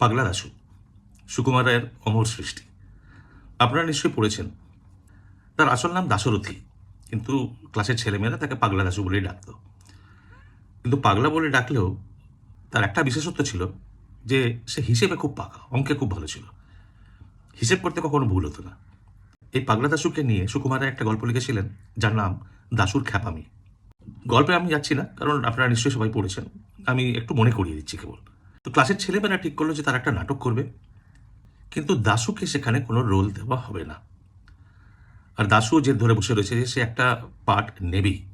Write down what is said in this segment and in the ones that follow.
পাগলা দাশু সুকুমার রায়ের অমর সৃষ্টি। আপনারা নিশ্চয়ই পড়েছেন। তার আসল নাম দাশরথী, কিন্তু ক্লাসের ছেলেমেয়েরা তাকে পাগলা দাশু বলেই ডাকতো। কিন্তু পাগলা বলে ডাকলেও তার একটা বিশেষত্ব ছিল যে সে হিসেবে খুব পাকা, অঙ্কে খুব ভালো ছিল। হিসেব করতে কখনো ভুল হতো না। এই পাগলা দাশুকে নিয়ে সুকুমার একটা গল্প লিখেছিলেন, যার নাম দাশুর খ্যাপামি। গল্পে আমি যাচ্ছি না, কারণ আপনারা নিশ্চয়ই সবাই পড়েছেন। আমি একটু মনে করিয়ে দিচ্ছি কেবল। তো ক্লাসের ছেলেমেয়েরা ঠিক করল যে তারা একটা নাটক করবে। কিন্তু দাশুকে সেখানে কোনো রোল দেওয়া হবে না। আর দাশু যে ধরে বসে রয়েছে যে সে একটা পার্ট নেবেই।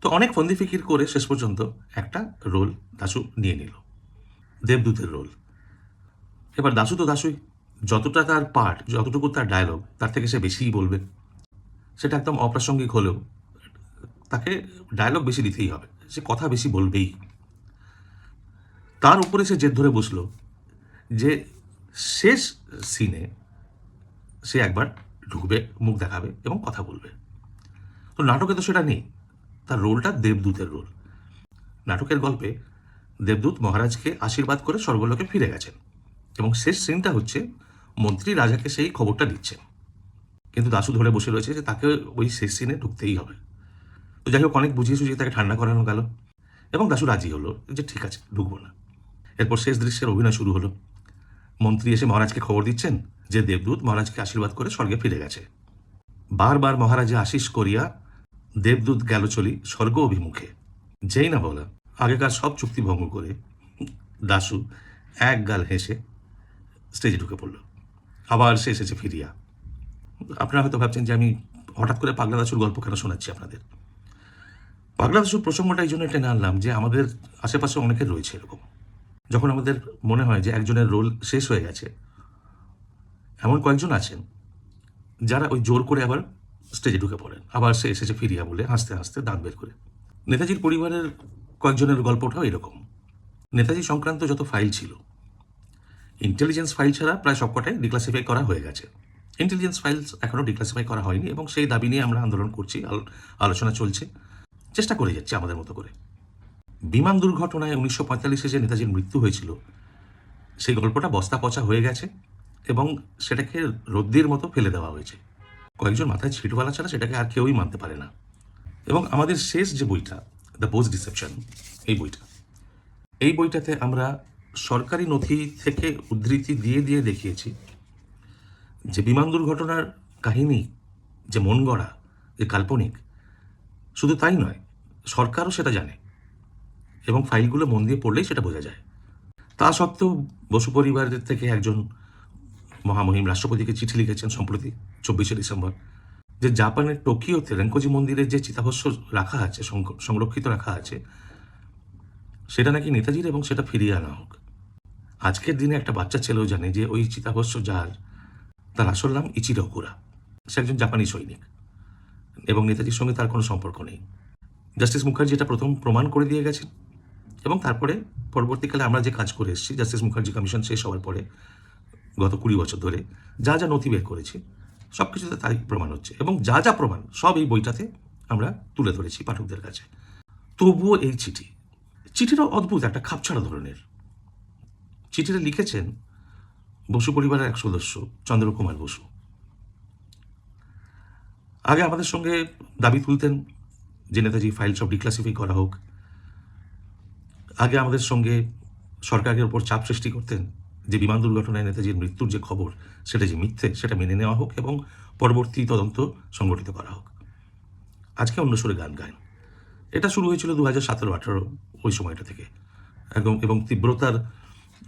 তো অনেক ফন্দি ফিকির করে শেষ পর্যন্ত একটা রোল দাশু নিয়ে নিল। দেবদূতের রোল এবার দাশু তো দাশুই। যতটা তার পার্ট যতটুকু তার ডায়লগ তার থেকে সে বেশিই বলবে। সেটা একদম অপ্রাসঙ্গিক হলেও তাকে ডায়লগ বেশি দিতেই হবে। সে কথা বেশি বলবেই। তার উপরে সে জেদ ধরে বসল যে শেষ সিনে সে একবার ঢুকবে, মুখ দেখাবে এবং কথা বলবে। তো নাটকে তো সেটা নেই। তার রোলটা দেবদূতের রোল। নাটকের গল্পে দেবদূত মহারাজকে আশীর্বাদ করে স্বর্গলোকে ফিরে গেছেন এবং শেষ সিনটা হচ্ছে মন্ত্রী রাজাকে সেই খবরটা দিচ্ছেন। কিন্তু দাশু ধরে বসে রয়েছে যে তাকে ওই শেষ সিনে ঢুকতেই হবে। তো যাই হোক, অনেক বুঝিয়ে সুঝিয়ে তাকে ঠান্ডা করানো গেল। এবং দাশু রাজি হলো যে ঠিক আছে, ঢুকবো না। এরপর শেষ দৃশ্যের অভিনয় শুরু হলো। মন্ত্রী এসে মহারাজকে খবর দিচ্ছেন যে দেবদূত মহারাজকে আশীর্বাদ করে স্বর্গে ফিরে গেছে। বারবার মহারাজা আশিস করিয়া দেবদূত গেল চলি স্বর্গ অভিমুখে। যেই না বলা, আগেকার সব চুক্তি ভঙ্গ করে দাশু এক গাল হেসে স্টেজে ঢুকে পড়ল। আবার সে এসেছে ফিরিয়া। আপনারা হয়তো ভাবছেন যে আমি হঠাৎ করে পাগলা দাসুর গল্প কেন শোনাচ্ছি আপনাদের? পাগলা দাসুর প্রসঙ্গটা এই জন্য টেনে আনলাম যে আমাদের আশেপাশে অনেকের রয়েছে এরকম। যখন আমাদের মনে হয় যে একজনের রোল শেষ হয়ে গেছে, এমন কয়েকজন আছেন যারা ওই জোর করে আবার স্টেজে ঢুকে পড়েন। আবার সে এসেছে ফিরিয়া বলে হাসতে হাসতে দাঁত বের করে। নেতাজির পরিবারের কয়েকজনের গল্পটাও এরকম। নেতাজি সংক্রান্ত যত ফাইল ছিল ইন্টেলিজেন্স ফাইল ছাড়া প্রায় সবকটাই ডিক্লাসিফাই করা হয়ে গেছে। ইন্টেলিজেন্স ফাইলস এখনও ডিক্লাসিফাই করা হয়নি এবং সেই দাবি নিয়ে আমরা আন্দোলন করছি, আলো- আলোচনা চলছে। চেষ্টা করে যাচ্ছি আমাদের মতো করে। বিমান দুর্ঘটনায় উনিশশো পঁয়তাল্লিশে যে নেতাজির মৃত্যু হয়েছিল, সেই গল্পটা বস্তা পচা হয়ে গেছে এবং সেটাকে রদ্দির মতো ফেলে দেওয়া হয়েছে। কয়েকজন মাথায় ছিটওয়ালা ছাড়া সেটাকে আর কেউই মানতে পারে না। এবং আমাদের শেষ যে বইটা দ্য পোস্ট ডিসেপশন এই বইটা, এই বইটাতে আমরা সরকারি নথি থেকে উদ্ধৃতি দিয়ে দিয়ে দেখিয়েছি যে বিমান দুর্ঘটনার কাহিনী, যে মন গড়া যে কাল্পনিক, শুধু তাই নয়, সরকারও সেটা জানে। এবং ফাইলগুলো মন দিয়ে পড়লেই সেটা বোঝা যায়। তা সত্ত্বেও বসু পরিবারের থেকে একজন মহামহিম রাষ্ট্রপতিকে চিঠি লিখেছেন সম্প্রতি চব্বিশে ডিসেম্বর, যে জাপানের টোকিওতে রেঙ্কোজি মন্দিরে যে চিতাভস্য রাখা আছে সংরক্ষিত রাখা আছে, সেটা নাকি নেতাজির এবং সেটা ফিরিয়ে আনা হোক। আজকের দিনে একটা বাচ্চা ছেলেও জানে যে ওই চিতাভস্য যার, তার আসল নাম ইচিরো ওকুরা সে একজন জাপানি সৈনিক এবং নেতাজির সঙ্গে তার কোনো সম্পর্ক নেই। জাস্টিস মুখার্জি এটা প্রথম প্রমাণ করে দিয়ে গেছেন। এবং তারপরে পরবর্তীকালে আমরা যে কাজ করে এসেছি জাস্টিস মুখার্জি কমিশন শেষ হওয়ার পরে গত কুড়ি বছর ধরে যা যা নথি বের করেছি সব কিছুতে তাই প্রমাণ হচ্ছে এবং যা যা প্রমাণ সব এই বইটাতে আমরা তুলে ধরেছি পাঠকদের কাছে। তবুও এই চিঠি চিঠিটা অদ্ভুত একটা খাপছাড়া ধরনের। চিঠিটা লিখেছেন বসু পরিবারের এক সদস্য, চন্দ্রকুমার বসু। আগে আমাদের সঙ্গে দাবি তুলতেন যে নেতাজি ফাইল সব ডিক্লাসিফাই করা হোক আগে আমাদের সঙ্গে সরকারের ওপর চাপ সৃষ্টি করতেন যে বিমান দুর্ঘটনায় নেতাজির মৃত্যুর যে খবর, সেটা যে মিথ্যে, সেটা মেনে নেওয়া হোক এবং পরবর্তী তদন্ত সংগঠিত করা হোক। আজকে অন্য সুরে গান গান এটা শুরু হয়েছিল দু হাজার সতেরো, আঠারো, ওই সময়টা থেকে। এবং এবং তীব্রতার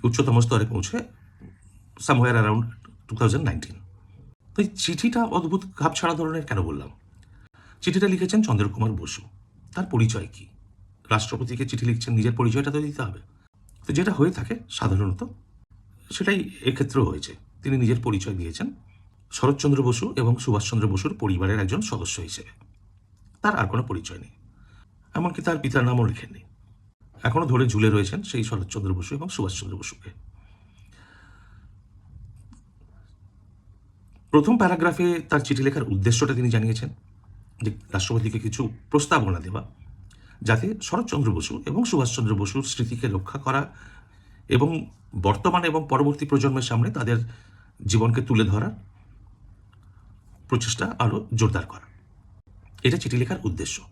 উচ্চতম স্তরে পৌঁছে somewhere around two thousand nineteen তো এই চিঠিটা অদ্ভুত ছাড়া ধরনের কেন বললাম? চিঠিটা লিখেছেন চন্দ্রকুমার বসু। তার পরিচয় কি? রাষ্ট্রপতিকে চিঠি লিখছেন, নিজের পরিচয়টা তো দিতে হবে। তো যেটা হয়ে থাকে সাধারণত, সেটাই এক্ষেত্রেও হয়েছে। তিনি নিজের পরিচয় দিয়েছেন। শরৎচন্দ্র বসু এবং সুভাষচন্দ্র বসুর পরিবারের একজন সদস্য হিসেবে। তার আর কোনো পরিচয় নেই। এমনকি তার পিতার নামও লেখেননি। এখনও ধরে ঝুলে রয়েছেন সেই শরৎচন্দ্র বসু এবং সুভাষচন্দ্র বসুকে। প্রথম প্যারাগ্রাফে তার চিঠি লেখার উদ্দেশ্যটা তিনি জানিয়েছেন যে, রাষ্ট্রপতিকে কিছু প্রস্তাবনা দেওয়া যাতে শরৎচন্দ্র বসু এবং সুভাষচন্দ্র বসুর স্মৃতিকে রক্ষা করা এবং বর্তমান এবং পরবর্তী প্রজন্মের সামনে তাদের জীবনকে তুলে ধরার প্রচেষ্টা আরও জোরদার করা। এটা চিঠি লেখার উদ্দেশ্য।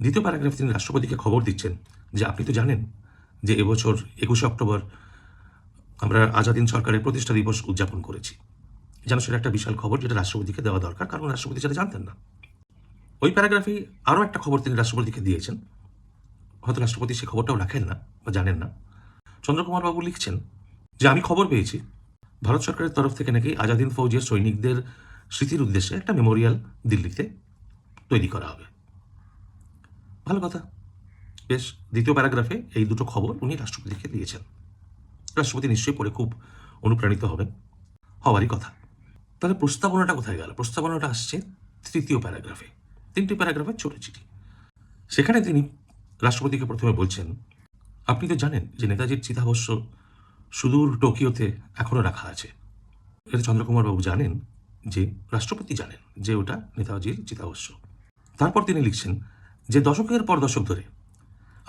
দ্বিতীয় প্যারাগ্রাফ তিনি রাষ্ট্রপতিকে খবর দিচ্ছেন যে, আপনি তো জানেন যে এবছর একুশে অক্টোবর আমরা আজাদিন সরকারের প্রতিষ্ঠা দিবস উদযাপন করেছি। যেন সেটা একটা বিশাল খবর যেটা রাষ্ট্রপতিকে দেওয়া দরকার, কারণ রাষ্ট্রপতি সেটা জানতেন না। ওই প্যারাগ্রাফে আরও একটা খবর তিনি রাষ্ট্রপতিকে দিয়েছেন। হয়তো রাষ্ট্রপতি সে খবরটাও রাখেন না বা জানেন না। চন্দ্রকুমার বাবু লিখছেন যে, আমি খবর পেয়েছি। ভারত সরকারের তরফ থেকে নাকি আজাদিন ফৌজের সৈনিকদের স্মৃতির উদ্দেশ্যে একটা মেমোরিয়াল দিল্লিতে তৈরি করা হবে। ভালো কথা। বেশ, দ্বিতীয় প্যারাগ্রাফে এই দুটো খবর উনি রাষ্ট্রপতিকে দিয়েছেন। রাষ্ট্রপতি নিশ্চয়ই পড়ে খুব অনুপ্রাণিত হবেন। হওয়ারই কথা। তাহলে প্রস্তাবনাটা কোথায় গেল? প্রস্তাবনাটা আসছে তৃতীয় প্যারাগ্রাফে। তিনটি প্যারাগ্রাফের ছোট চিঠি। সেখানে তিনি রাষ্ট্রপতিকে প্রথমে বলছেন, আপনি তো জানেন যে নেতাজির চিতাভস্য সুদূর টোকিওতে এখনও রাখা আছে। এটা চন্দ্রকুমার বাবু জানেন যে, রাষ্ট্রপতি জানেন যে ওটা নেতাজির চিতাভস্য তারপর তিনি লিখছেন যে, দশকের পর দশক ধরে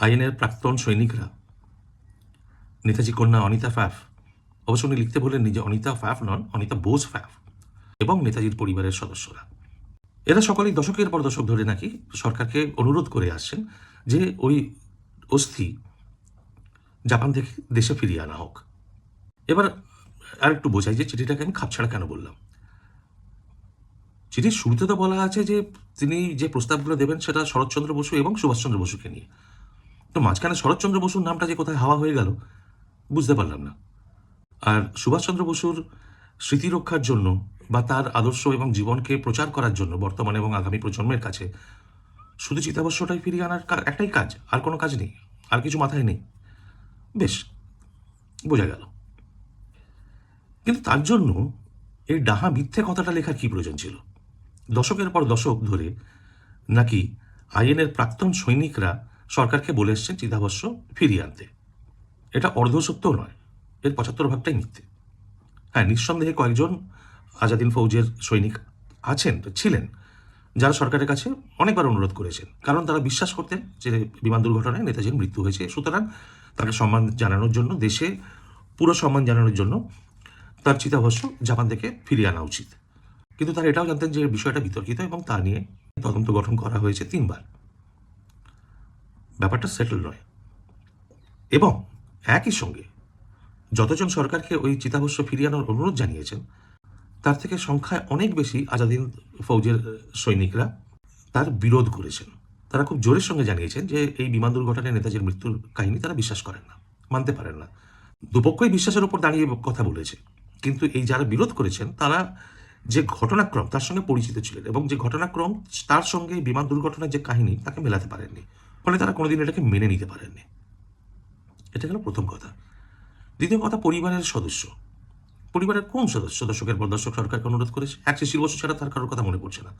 আইএনের প্রাক্তন সৈনিকরা নেতাজি কন্যা অনিতা ফ্যাফ, অবশ্য উনি লিখতে বললেন নিজে অনিতা ফ্যাফ নন, অনিতা বোস ফ্যাফ এবং নেতাজির পরিবারের সদস্যরা। এরা সকলেই দশকের পর দশক ধরে নাকি সরকারকে অনুরোধ করে আসছেন যে ওই অস্থি জাপান থেকে দেশে ফিরিয়ে আনা হোক। এবার আর একটু বোঝাই যে চিঠিটাকে আমি খাপছাড়া কেন বললাম? চিঠির শুরুতে তো বলা আছে যে তিনি যে প্রস্তাবগুলো দেবেন সেটা শরৎচন্দ্র বসু এবং সুভাষচন্দ্র বসুকে নিয়ে। তো মাঝখানে শরৎচন্দ্র বসুর নামটা যে কোথায় হাওয়া হয়ে গেল, বুঝতে পারলাম না। আর সুভাষচন্দ্র বসুর স্মৃতি রক্ষার জন্য বা তার আদর্শ এবং জীবনকে প্রচার করার জন্য বর্তমান এবং আগামী প্রজন্মের কাছে শুধু চিতাবশ্যটাই ফিরিয়ে আনার একটাই কাজ, আর কোনো কাজ নেই, আর কিছু মাথায় নেই। বেশ, বোঝা গেল। কিন্তু তার জন্য এই ডাহা মিথ্যে কথাটা লেখার কি প্রয়োজন ছিল? দশকের পর দশক ধরে নাকি আইএনের প্রাক্তন সৈনিকরা সরকারকে বলে এসছেন চিতাভস্য ফিরিয়ে আনতে। এটা অর্ধসত্যও নয়, এর পঁচাত্তর ভাগটাই মিথ্যে। হ্যাঁ নিঃসন্দেহে কয়েকজন আজাদিন ফৌজের সৈনিক আছেন, ছিলেন যারা সরকারের কাছে অনেকবার অনুরোধ করেছেন কারণ তারা বিশ্বাস করতেন যে বিমান দুর্ঘটনায় নেতাজির মৃত্যু হয়েছে। সুতরাং তাকে সম্মান জানানোর জন্য, দেশে পুরো সম্মান জানানোর জন্য তার চিতাভস্য জাপান থেকে ফিরিয়ে আনা উচিত। কিন্তু তারা এটাও জানতেন যে বিষয়টা বিতর্কিত এবং তা নিয়ে তদন্ত গঠন করা হয়েছে তিনবার। ব্যাপারটা সেটেল নয়। এবং একই সঙ্গে যতজন সরকারকে ওই চিতাভস্য ফিরিয়ে আনার অনুরোধ জানিয়েছেন তার থেকে সংখ্যায় অনেক বেশি আজাদিন ফৌজের সৈনিকরা তার বিরোধ করেছেন। তারা খুব জোরের সঙ্গে জানিয়েছেন যে এই বিমান দুর্ঘটনায় নেতাজির মৃত্যুর কাহিনী তারা বিশ্বাস করেন না, মানতে পারেন না। দুপক্ষই বিশ্বাসের উপর দাঁড়িয়ে কথা বলেছে। কিন্তু এই যারা বিরোধ করেছেন, তারা যে ঘটনাক্রম তার সঙ্গে পরিচিত ছিলেন এবং যে ঘটনাক্রম তার সঙ্গে বিমান দুর্ঘটনার যে কাহিনী তাকে মেলাতে পারেননি। ফলে তারা কোনোদিন এটাকে মেনে নিতে পারেননি। এটা গেল প্রথম কথা। দ্বিতীয় কথা, পরিবারের সদস্য। পরিবারের কোন সদস্য দর্শকের পর দর্শক সরকারকে অনুরোধ করেছে এক শিশির বসু ছাড়া তার কারোর কথা মনে পড়ছে না।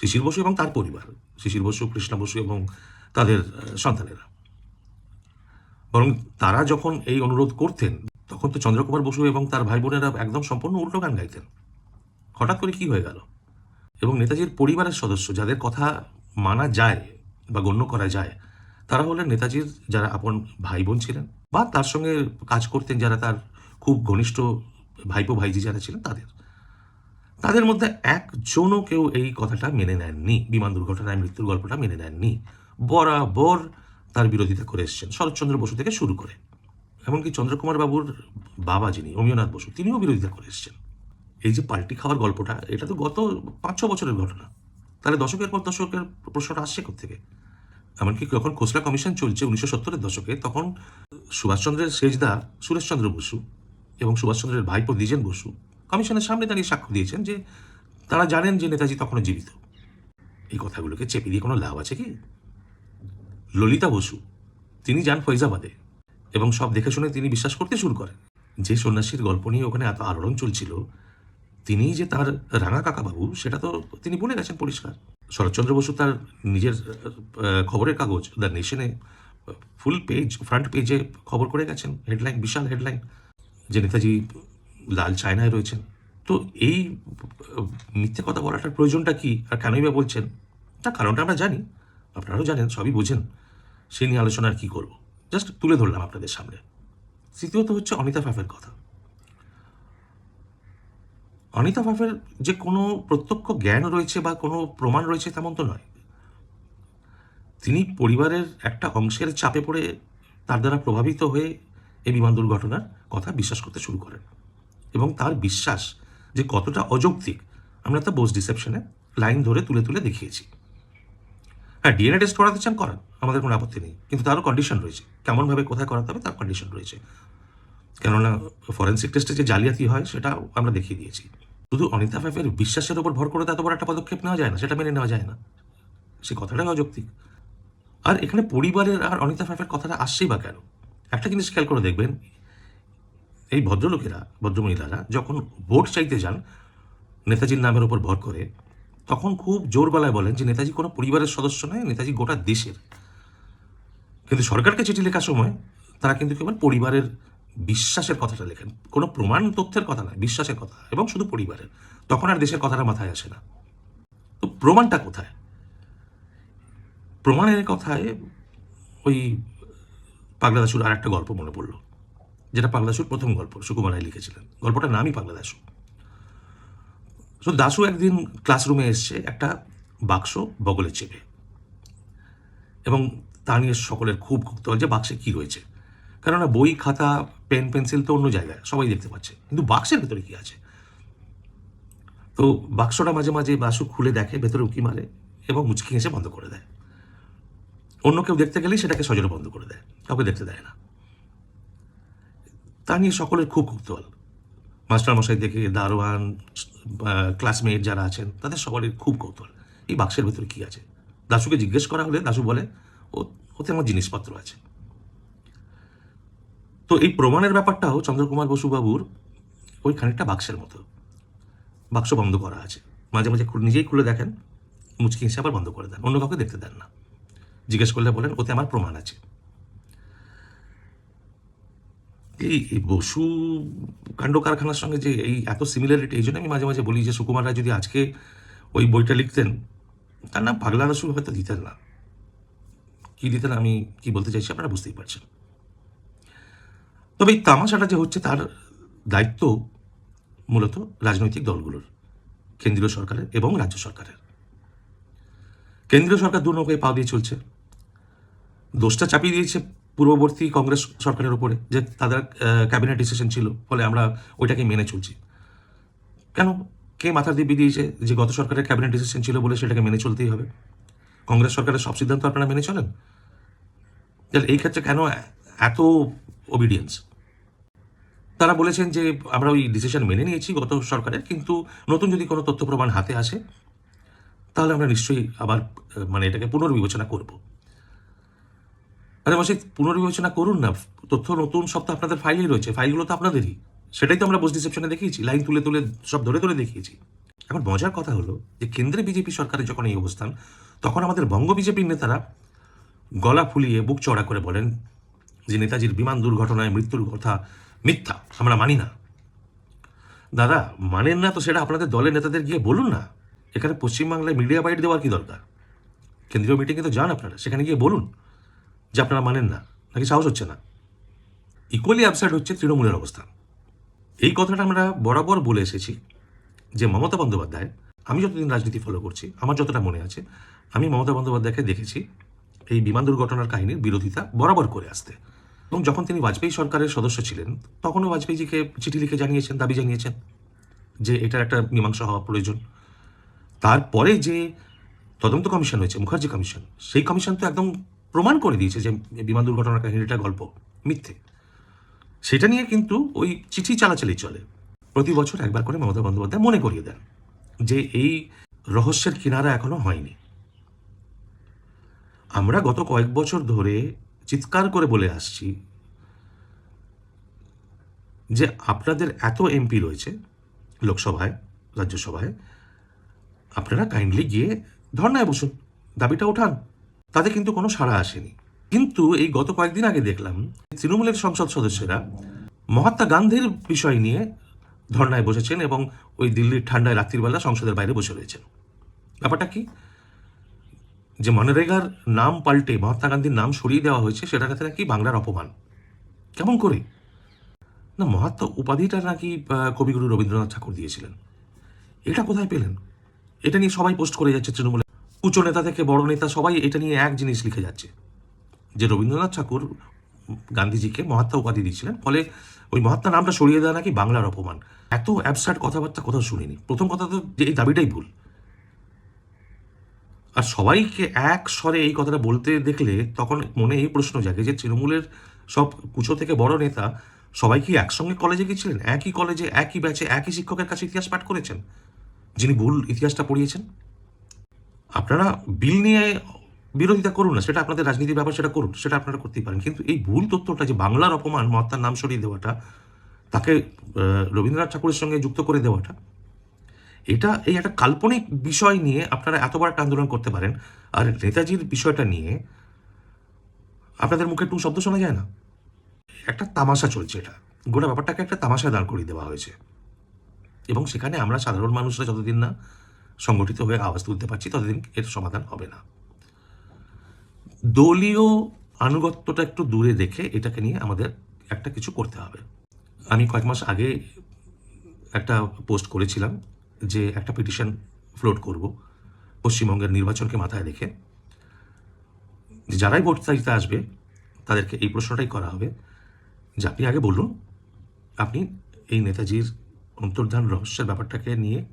শিশির বসু এবং তার পরিবার, শিশির বসু, কৃষ্ণা বসু এবং তাদের সন্তানেরা। বরং তারা যখন এই অনুরোধ করতেন, তখন তো চন্দ্রকুমার বসু এবং তার ভাই বোনেরা একদম সম্পূর্ণ উল্টো গান গাইতেন। হঠাৎ করে কি হয়ে গেল? এবং নেতাজির পরিবারের সদস্য যাদের কথা মানা যায় বা গণ্য করা যায়, তারা হলেন নেতাজির যারা আপন ভাই বোন ছিলেন বা তার সঙ্গে কাজ করতেন যারা তার খুব ঘনিষ্ঠ ভাইপো ভাইজি যারা ছিলেন তাদের। তাদের মধ্যে একজনও কেউ এই কথাটা মেনে নেননি, বিমান দুর্ঘটনায় মৃত্যুর গল্পটা মেনে নেননি। বরাবর তার বিরোধিতা করে এসছেন শরৎচন্দ্র বসু থেকে শুরু করে। এমনকি চন্দ্রকুমার বাবুর বাবা যিনি, অমিয়নাথ বসু, তিনিও বিরোধিতা করে এসছেন। এই যে পাল্টি খাওয়ার গল্পটা, এটা তো গত পাঁচ ছ বছরের ঘটনা। তাহলে দশকের পর দশকের প্রশ্নটা আসছে থেকে এমনকি যখন খোসলা কমিশন চলছে উনিশশো সত্তরের দশকে, তখন সুভাষচন্দ্রের শেষদা সুরেশচন্দ্র বসু এবং সুভাষচন্দ্রের ভাইপো দ্বিজেন বসু কমিশনের সামনে দাঁড়িয়ে সাক্ষ্য দিয়েছেন যে তারা জানেন যে নেতাজি তখনও জীবিত। এই কথাগুলোকে চেপে দিয়ে কোনো লাভ আছে কি? ললিতা বসু, তিনি যান ফৈজাবাদে এবং সব দেখে শুনে তিনি বিশ্বাস করতে শুরু করেন। যে সন্ন্যাসীর গল্প নিয়ে ওখানে এত আলোড়ন চলছিল তিনি যে তার রাঙা কাকাবাবু, সেটা তো তিনি বলে গেছেন পরিষ্কার। শরৎচন্দ্র বসু তার নিজের খবরের কাগজ দ্য নেশনে ফুল পেজ ফ্রন্ট পেজে খবর করে গেছেন হেডলাইন বিশাল হেডলাইন যে নেতাজি লাল চায়নায় রয়েছেন। তো এই মিথ্যে কথা বলাটার প্রয়োজনটা কি? আর কেনই বা বলছেন? তার কারণটা আমরা জানি। আপনারাও জানেন, সবই বোঝেন। সেই নিয়ে আলোচনা আর কি করব? জাস্ট তুলে ধরলাম আপনাদের সামনে। তৃতীয়ত হচ্ছে অনিতা ফাফের কথা। অনিতা ফাফের যে কোনো প্রত্যক্ষ জ্ঞান রয়েছে বা কোনো প্রমাণ রয়েছে তেমন তো নয়। তিনি পরিবারের একটা অংশের চাপে পড়ে তার দ্বারা প্রভাবিত হয়ে এই বিমান দুর্ঘটনার কথা বিশ্বাস করতে শুরু করেন এবং তার বিশ্বাস যে কতটা অযৌক্তিক, আমরা তা বোস ডিসেপশনে লাইন ধরে তুলে তুলে দেখিয়েছি। হ্যাঁ ডিএনএ টেস্ট করাতে চান, করান, আমাদের কোনো আপত্তি নেই। কিন্তু তারও কন্ডিশন রয়েছে। কেমনভাবে কোথায় করাতে হবে তার কন্ডিশন রয়েছে। কেননা ফরেন্সিক টেস্টে যে জালিয়াতি হয় সেটা আমরা দেখিয়ে দিয়েছি। শুধু অনিতা ফাইফের বিশ্বাসের উপর ভর করে এত বড় একটা পদক্ষেপ নেওয়া যায় না, সেটা মেনে নেওয়া যায় না। সে কথাটাই অযৌক্তিক। আর এখানে পরিবারের আর অনিতা ফাইফের কথাটা আসছেই বা কেন? একটা জিনিস খেয়াল করে দেখবেন, এই ভদ্রলোকেরা, ভদ্রমহিলারা যখন ভোট চাইতে যান, নেতাজির নামের উপর ভর করে, তখন খুব জোর গলায় বলেন যে, নেতাজি কোনো পরিবারের সদস্য নয়, নেতাজি গোটা দেশের। কিন্তু সরকারকে চিঠি লেখার সময় তারা কিন্তু কেবল পরিবারের বিশ্বাসের কথাটা লেখেন। কোনো প্রমাণ তথ্যের কথা নয়, বিশ্বাসের কথা, এবং শুধু পরিবারের। তখন আর দেশের কথাটা মাথায় আসে না। তো প্রমাণটা কোথায়? প্রমাণের কথায় ওই পাগলা দাসুর আর একটা গল্প মনে পড়ল, যেটা পাগলা দাসুর প্রথম গল্প, সুকুমার রায় লিখেছিলেন। গল্পটার নামই পাগলা দাসু তো দাসু একদিন ক্লাসরুমে এসছে, একটা বাক্স বগলে চেপে। এবং তা নিয়ে সকলের খুব কৌতূহল যে বাক্সে কী রয়েছে। কেননা বই, খাতা, পেন, পেন্সিল তো অন্য জায়গায়, সবাই দেখতে পাচ্ছে। কিন্তু বাক্সের ভেতরে কী আছে? তো বাক্সটা মাঝে মাঝে বাসু খুলে দেখে ভেতরে উঁকি মারে, এবং মুচকি হেসে বন্ধ করে দেয়। অন্য কেউ দেখতে গেলেই সেটাকে সজলে বন্ধ করে দেয়, কাউকে দেখতে দেয় না। তা নিয়ে সকলের খুব কৌতূহল। মাস্টারমশাই দেখে দারোয়ান ক্লাসমেট যারা আছেন, তাদের সকলের খুব কৌতূহল, এই বাক্সের ভেতরে কী আছে? দাসুকে জিজ্ঞেস করা হলে দাসু বলে, ও, ওতে আমার জিনিসপত্র আছে। তো এই প্রমাণের ব্যাপারটাও চন্দ্রকুমার বসুবাবুর ওই খানিকটা বাক্সের মতো। বাক্স বন্ধ করা আছে। মাঝে মাঝে নিজেই খুলে দেখেন, মুচকি হিসেবে আবার বন্ধ করে দেন, অন্য কাউকে দেখতে দেন না। জিজ্ঞেস করলে বলেন, ওতে আমার প্রমাণ আছে। এই বসু কাণ্ড কারখানার সঙ্গে যে এই এত সিমিলারিটি এই জন্য আমি মাঝে মাঝে বলি যে, সুকুমার রায় যদি আজকে ওই বইটা লিখতেন, তার নাম পাগলা রসু হয়তো দিতেন না। কী দিতেন আমি কি বলতে চাইছি আপনারা বুঝতেই পারছেন। তবে এই তামাশাটা যে হচ্ছে, তার দায়িত্ব মূলত রাজনৈতিক দলগুলোর, কেন্দ্রীয় সরকারের এবং রাজ্য সরকারের। কেন্দ্রীয় সরকার দু নৌকায় পা দিয়ে চলছে। দোষটা চাপিয়ে দিয়েছে পূর্ববর্তী কংগ্রেস সরকারের উপরে যে তাদের ক্যাবিনেট ডিসিশন ছিল, ফলে আমরা ওইটাকে মেনে চলছি। কেন? কে মাথার দিব্যি দিয়েছে যে গত সরকারের ক্যাবিনেট ডিসিশন ছিল বলে সেটাকে মেনে চলতেই হবে? কংগ্রেস সরকারের সব সিদ্ধান্ত আপনারা মেনে চলেন? তাহলে এই ক্ষেত্রে কেন এত ওবিডিয়েন্স তারা বলেছেন যে আমরা ওই ডিসিশন মেনে নিয়েছি গত সরকারের, কিন্তু নতুন যদি কোনো তথ্য প্রমাণ হাতে আসে, তাহলে আমরা নিশ্চয়ই আবার মানে এটাকে পুনর্বিবেচনা করব। আরে মাসে পুনর্বিবেচনা করুন না। তথ্য নতুন সব তো আপনাদের ফাইলেই রয়েছে। ফাইলগুলো তো আপনাদেরই। সেটাই তো আমরা বোস ডিসেপশনে দেখিয়েছি। লাইন তুলে তুলে সব ধরে ধরে দেখিয়েছি। এখন মজার কথা হলো যে, কেন্দ্রে বিজেপি সরকারের যখন এই অবস্থান, তখন আমাদের বঙ্গ বিজেপির নেতারা গলা ফুলিয়ে বুক চড়া করে বলেন যে, নেতাজির বিমান দুর্ঘটনায় মৃত্যুর কথা মিথ্যা। আমরা মানি না। দাদা, মানেন না তো সেটা আপনাদের দলের নেতাদের গিয়ে বলুন না। এখানে পশ্চিমবাংলায় মিডিয়া বাইট দেওয়ার কি দরকার? কেন্দ্রীয় মিটিংয়ে তো যান আপনারা, সেখানে গিয়ে বলুন। যে আপনারা মানেন না, নাকি সাহস হচ্ছে না। ইকুয়ালি অ্যাবসার্ড হচ্ছে তৃণমূলের অবস্থান এই কথাটা আমরা বরাবর বলে এসেছি যে মমতা বন্দ্যোপাধ্যায়, আমি যতদিন রাজনীতি ফলো করছি, আমার যতটা মনে আছে, আমি মমতা বন্দ্যোপাধ্যায়কে দেখেছি এই বিমান দুর্ঘটনার কাহিনীর বিরোধিতা বরাবর করে আসতে। এবং যখন তিনি বাজপেয়ী সরকারের সদস্য ছিলেন, তখনও বাজপেয়ীজিকে চিঠি লিখে জানিয়েছেন, দাবি জানিয়েছেন যে এটার একটা মীমাংসা হওয়া প্রয়োজন। তারপরে যে তদন্ত কমিশন হয়েছে, মুখার্জি কমিশন, সেই কমিশন তো একদম প্রমাণ করে দিয়েছে যে বিমান দুর্ঘটনার কাহিনীটা গল্প, মিথ্যে। সেটা নিয়ে কিন্তু ওই চিঠি চালাচালি চলে। প্রতি বছর একবার করে মমতা বন্দ্যোপাধ্যায় মনে করিয়ে দেন যে এই রহস্যের কিনারা এখনও হয়নি। আমরা গত কয়েক বছর ধরে চিৎকার করে বলে আসছি যে আপনাদের এত এমপি রয়েছে লোকসভায়, রাজ্যসভায়, আপনারা কাইন্ডলি গিয়ে ধর্নায় বসুন, দাবিটা ওঠান। তাতে কিন্তু কোনো সাড়া আসেনি। কিন্তু এই গত কয়েকদিন আগে দেখলাম, তৃণমূলের সংসদ সদস্যরা মহাত্মা গান্ধীর বিষয় নিয়ে ধর্নায় বসেছেন এবং ওই দিল্লির ঠান্ডায় রাত্রিবেলা সংসদের বাইরে বসে রয়েছেন। ব্যাপারটা কি? যে মনরেগার নাম পাল্টে মহাত্মা গান্ধীর নাম সরিয়ে দেওয়া হয়েছে, সেটার কাছে নাকি বাংলার অপমান? কেমন করে? না, মহাত্মা উপাধিটা নাকি কবিগুরু রবীন্দ্রনাথ ঠাকুর দিয়েছিলেন। এটা কোথায় পেলেন? এটা নিয়ে সবাই পোস্ট করে যাচ্ছে তৃণমূলে। উচ্চ নেতা থেকে বড় নেতা সবাই এটা নিয়ে এক জিনিস লিখে যাচ্ছে। যে রবীন্দ্রনাথ ঠাকুর গান্ধীজিকে মহাত্মা উপাধি দিয়েছিলেন, ফলে ওই মহাত্মা নামটা সরিয়ে দেওয়া নাকি বাংলার অপমান। এত অ্যাবসার্ট কথাবার্তা কোথাও শুনিনি। প্রথম কথা তো যে এই দাবিটাই ভুল। আর সবাইকে এক স্বরে এই কথাটা বলতে দেখলে তখন মনে এই প্রশ্ন জাগে যে তৃণমূলের সব কুচো থেকে বড় নেতা সবাই কি একসঙ্গে কলেজে গিয়েছিলেন একই কলেজে একই ব্যাচে একই শিক্ষকের কাছে ইতিহাস পাঠ করেছেন? যিনি ভুল ইতিহাসটা পড়িয়েছেন? আপনারা বিল নিয়ে বিরোধিতা করুন না, সেটা আপনাদের রাজনীতির ব্যাপার, সেটা করুন, সেটা আপনারা করতেই পারেন। কিন্তু এই ভুল তথ্যটা যে বাংলার অপমান, মহাত্মার নাম সরিয়ে দেওয়াটা, তাকে রবীন্দ্রনাথ ঠাকুরের সঙ্গে যুক্ত করে দেওয়াটা, এটা এই একটা কাল্পনিক বিষয় নিয়ে আপনারা এত বড় একটা আন্দোলন করতে পারেন। আর নেতাজির বিষয়টা নিয়ে আপনাদের মুখে টু শব্দ শোনা যায় না? একটা তামাশা চলছে এটা। গোটা ব্যাপারটাকে একটা তামাশা দাঁড় করিয়ে দেওয়া হয়েছে। এবং সেখানে আমরা সাধারণ মানুষরা যতদিন না সংগঠিত হয়ে আওয়াজ তুলতে পারছি, ততদিন এর সমাধান হবে না। দলীয় আনুগত্যটা একটু দূরে দেখে এটাকে নিয়ে আমাদের একটা কিছু করতে হবে। আমি কয়েক মাস আগে একটা পোস্ট করেছিলাম যে একটা পিটিশন ফ্লোট করব পশ্চিমবঙ্গের নির্বাচনকে মাথায় রেখে। যারাই ভোট চাইতে আসবে, তাদেরকে এই প্রশ্নটাই করা হবে যে আপনি আগে বলুন, আপনি এই নেতাজির অন্তর্ধান রহস্যের ব্যাপারটাকে নিয়ে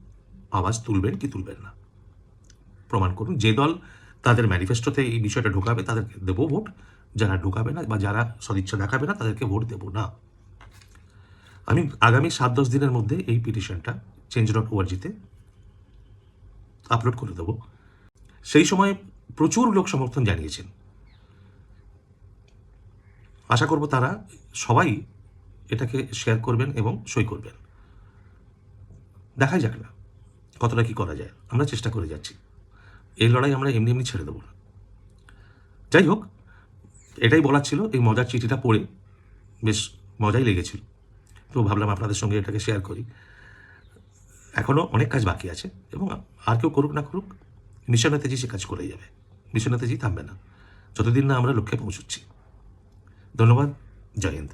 আওয়াজ তুলবেন কি তুলবেন না। প্রমাণ করুন, যে দল তাদের ম্যানিফেস্টোতে এই বিষয়টা ঢোকাবে তাদেরকে দেবো ভোট। যারা ঢোকাবে না বা যারা সদিচ্ছা দেখাবে না তাদেরকে ভোট দেবো না। আমি আগামী সাত দশ দিনের মধ্যে এই পিটিশনটা চেঞ্জ ডট ওআরজিতে আপলোড করে দেবো। সেই সময় প্রচুর লোক সমর্থন জানিয়েছেন। আশা করব তারা সবাই এটাকে শেয়ার করবেন এবং সই করবেন। দেখাই যাক না। কতটা কি করা যায়? আমরা চেষ্টা করে যাচ্ছি। এই লড়াই আমরা এমনি এমনি ছেড়ে দেবো না। যাই হোক, এটাই বলার ছিল। এই মজার চিঠিটা পড়ে বেশ মজাই লেগেছিল। তো ভাবলাম আপনাদের সঙ্গে এটাকে শেয়ার করি। এখনও অনেক কাজ বাকি আছে এবং আর কেউ করুক না করুক মিশন নেতাজি সে কাজ করেই যাবে। মিশন নেতাজি থামবে না। যতদিন না আমরা লক্ষ্যে পৌঁছচ্ছি। ধন্যবাদ। জয় হিন্দ।